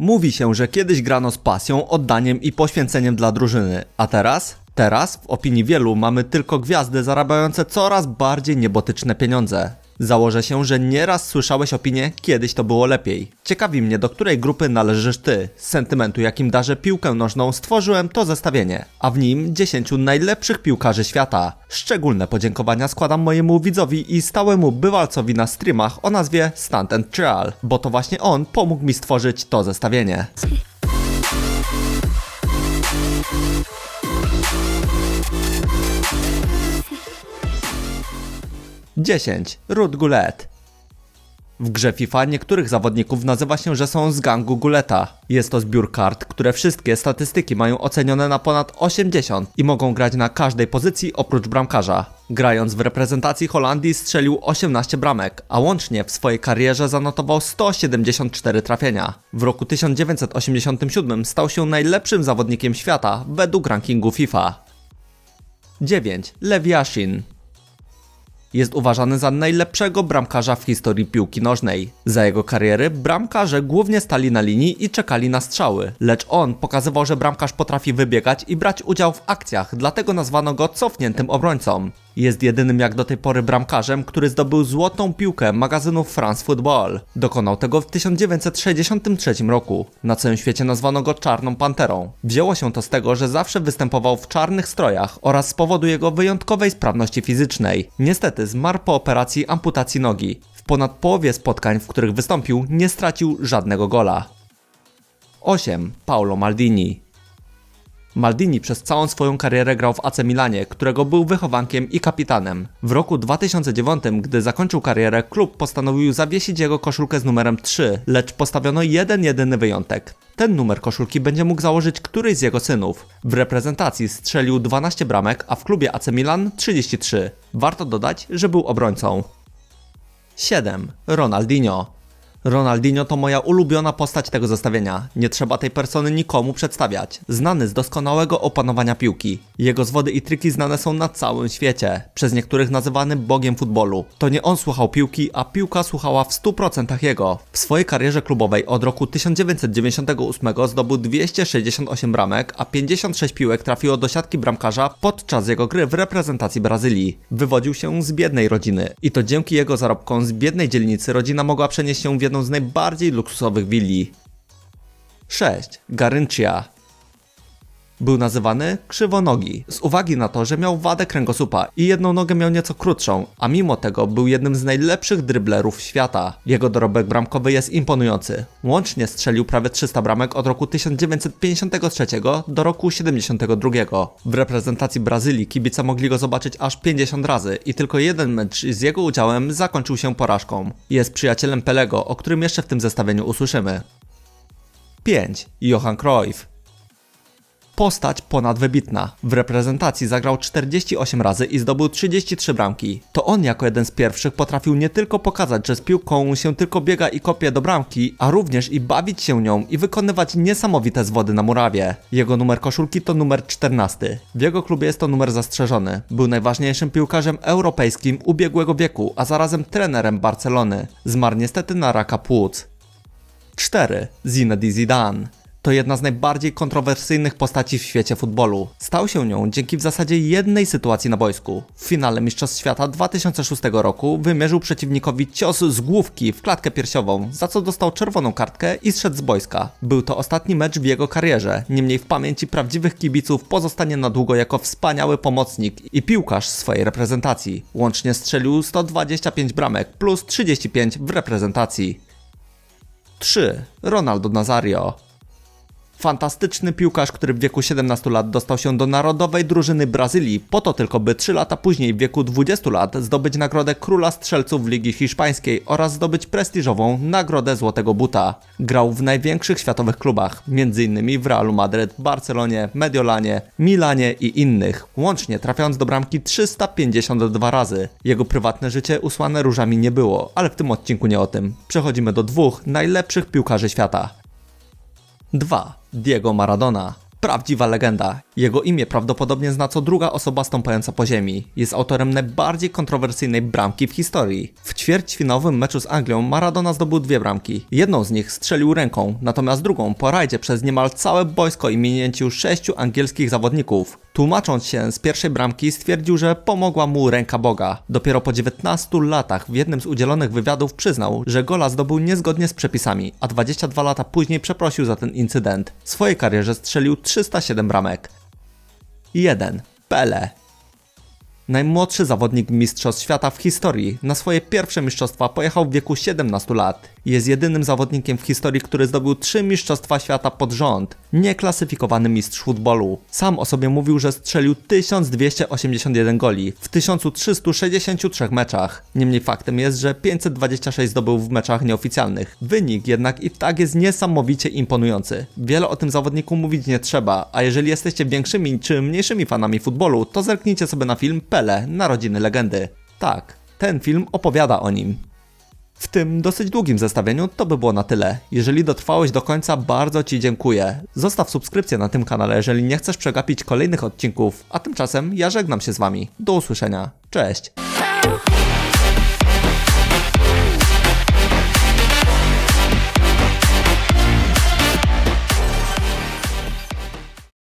Mówi się, że kiedyś grano z pasją, oddaniem i poświęceniem dla drużyny, a teraz? Teraz, w opinii wielu, mamy tylko gwiazdy zarabiające coraz bardziej niebotyczne pieniądze. Założę się, że nieraz słyszałeś opinię, kiedyś to było lepiej. Ciekawi mnie, do której grupy należysz ty. Z sentymentu, jakim darzę piłkę nożną, stworzyłem to zestawienie, a w nim 10 najlepszych piłkarzy świata. Szczególne podziękowania składam mojemu widzowi i stałemu bywalcowi na streamach o nazwie Stunt and Trial, bo to właśnie on pomógł mi stworzyć to zestawienie. 10. Ruth Goulet. W grze FIFA niektórych zawodników nazywa się, że są z gangu Guleta. Jest to zbiór kart, które wszystkie statystyki mają ocenione na ponad 80 i mogą grać na każdej pozycji oprócz bramkarza. Grając w reprezentacji Holandii strzelił 18 bramek, a łącznie w swojej karierze zanotował 174 trafienia. W roku 1987 stał się najlepszym zawodnikiem świata według rankingu FIFA. 9. Lev Yashin jest uważany za najlepszego bramkarza w historii piłki nożnej. Za jego kariery bramkarze głównie stali na linii i czekali na strzały, lecz on pokazywał, że bramkarz potrafi wybiegać i brać udział w akcjach, dlatego nazwano go cofniętym obrońcą. Jest jedynym jak do tej pory bramkarzem, który zdobył złotą piłkę magazynu France Football. Dokonał tego w 1963 roku. Na całym świecie nazwano go Czarną Panterą. Wzięło się to z tego, że zawsze występował w czarnych strojach oraz z powodu jego wyjątkowej sprawności fizycznej. Niestety zmarł po operacji amputacji nogi. W ponad połowie spotkań, w których wystąpił, nie stracił żadnego gola. 8. Paulo Maldini Maldini przez całą swoją karierę grał w AC Milanie, którego był wychowankiem i kapitanem. W roku 2009, gdy zakończył karierę, klub postanowił zawiesić jego koszulkę z numerem 3, lecz postawiono jeden jedyny wyjątek. Ten numer koszulki będzie mógł założyć któryś z jego synów. W reprezentacji strzelił 12 bramek, a w klubie AC Milan 33. Warto dodać, że był obrońcą. 7. Ronaldinho Ronaldinho to moja ulubiona postać tego zestawienia. Nie trzeba tej persony nikomu przedstawiać. Znany z doskonałego opanowania piłki. Jego zwody i triki znane są na całym świecie. Przez niektórych nazywany bogiem futbolu. To nie on słuchał piłki, a piłka słuchała w 100% jego. W swojej karierze klubowej od roku 1998 zdobył 268 bramek, a 56 piłek trafiło do siatki bramkarza podczas jego gry w reprezentacji Brazylii. Wywodził się z biednej rodziny i to dzięki jego zarobkom z biednej dzielnicy rodzina mogła przenieść się w jedną z najbardziej luksusowych willi. 6. Garyncia był nazywany krzywonogi, z uwagi na to, że miał wadę kręgosłupa i jedną nogę miał nieco krótszą, a mimo tego był jednym z najlepszych dryblerów świata. Jego dorobek bramkowy jest imponujący. Łącznie strzelił prawie 300 bramek od roku 1953 do roku 72. W reprezentacji Brazylii kibice mogli go zobaczyć aż 50 razy i tylko jeden mecz z jego udziałem zakończył się porażką. Jest przyjacielem Pelego, o którym jeszcze w tym zestawieniu usłyszymy. 5. Johan Cruyff postać ponadwybitna. W reprezentacji zagrał 48 razy i zdobył 33 bramki. To on jako jeden z pierwszych potrafił nie tylko pokazać, że z piłką się tylko biega i kopie do bramki, a również i bawić się nią i wykonywać niesamowite zwody na murawie. Jego numer koszulki to numer 14. W jego klubie jest to numer zastrzeżony. Był najważniejszym piłkarzem europejskim ubiegłego wieku, a zarazem trenerem Barcelony. Zmarł niestety na raka płuc. 4. Zinedine Zidane to jedna z najbardziej kontrowersyjnych postaci w świecie futbolu. Stał się nią dzięki w zasadzie jednej sytuacji na boisku. W finale Mistrzostw Świata 2006 roku wymierzył przeciwnikowi cios z główki w klatkę piersiową, za co dostał czerwoną kartkę i zszedł z boiska. Był to ostatni mecz w jego karierze, niemniej w pamięci prawdziwych kibiców pozostanie na długo jako wspaniały pomocnik i piłkarz swojej reprezentacji. Łącznie strzelił 125 bramek plus 35 w reprezentacji. 3. Ronaldo Nazario Fantastyczny piłkarz, który w wieku 17 lat dostał się do narodowej drużyny Brazylii, po to tylko by 3 lata później w wieku 20 lat zdobyć nagrodę Króla Strzelców Ligi Hiszpańskiej oraz zdobyć prestiżową Nagrodę Złotego Buta. Grał w największych światowych klubach, m.in. w Realu Madryt, Barcelonie, Mediolanie, Milanie i innych, łącznie trafiając do bramki 352 razy. Jego prywatne życie usłane różami nie było, ale w tym odcinku nie o tym. Przechodzimy do dwóch najlepszych piłkarzy świata. 2. Diego Maradona Prawdziwa legenda. Jego imię prawdopodobnie zna co druga osoba stąpająca po ziemi. Jest autorem najbardziej kontrowersyjnej bramki w historii. W ćwierćfinałowym meczu z Anglią Maradona zdobył dwie bramki. Jedną z nich strzelił ręką, natomiast drugą po rajdzie przez niemal całe boisko i sześciu angielskich zawodników. Tłumacząc się z pierwszej bramki stwierdził, że pomogła mu ręka Boga. Dopiero po 19 latach w jednym z udzielonych wywiadów przyznał, że gola zdobył niezgodnie z przepisami, a 22 lata później przeprosił za ten incydent. W swojej karierze strzelił 307 bramek. 1. Pele. Najmłodszy zawodnik Mistrzostw Świata w historii. Na swoje pierwsze mistrzostwa pojechał w wieku 17 lat. Jest jedynym zawodnikiem w historii, który zdobył trzy Mistrzostwa Świata pod rząd. Nieklasyfikowany mistrz futbolu. Sam o sobie mówił, że strzelił 1281 goli w 1363 meczach. Niemniej faktem jest, że 526 zdobył w meczach nieoficjalnych. Wynik jednak i tak jest niesamowicie imponujący. Wiele o tym zawodniku mówić nie trzeba, a jeżeli jesteście większymi czy mniejszymi fanami futbolu, to zerknijcie sobie na film Pele, Narodziny Legendy. Tak, ten film opowiada o nim. W tym dosyć długim zestawieniu to by było na tyle. Jeżeli dotrwałeś do końca, bardzo Ci dziękuję. Zostaw subskrypcję na tym kanale, jeżeli nie chcesz przegapić kolejnych odcinków, a tymczasem ja żegnam się z Wami. Do usłyszenia. Cześć!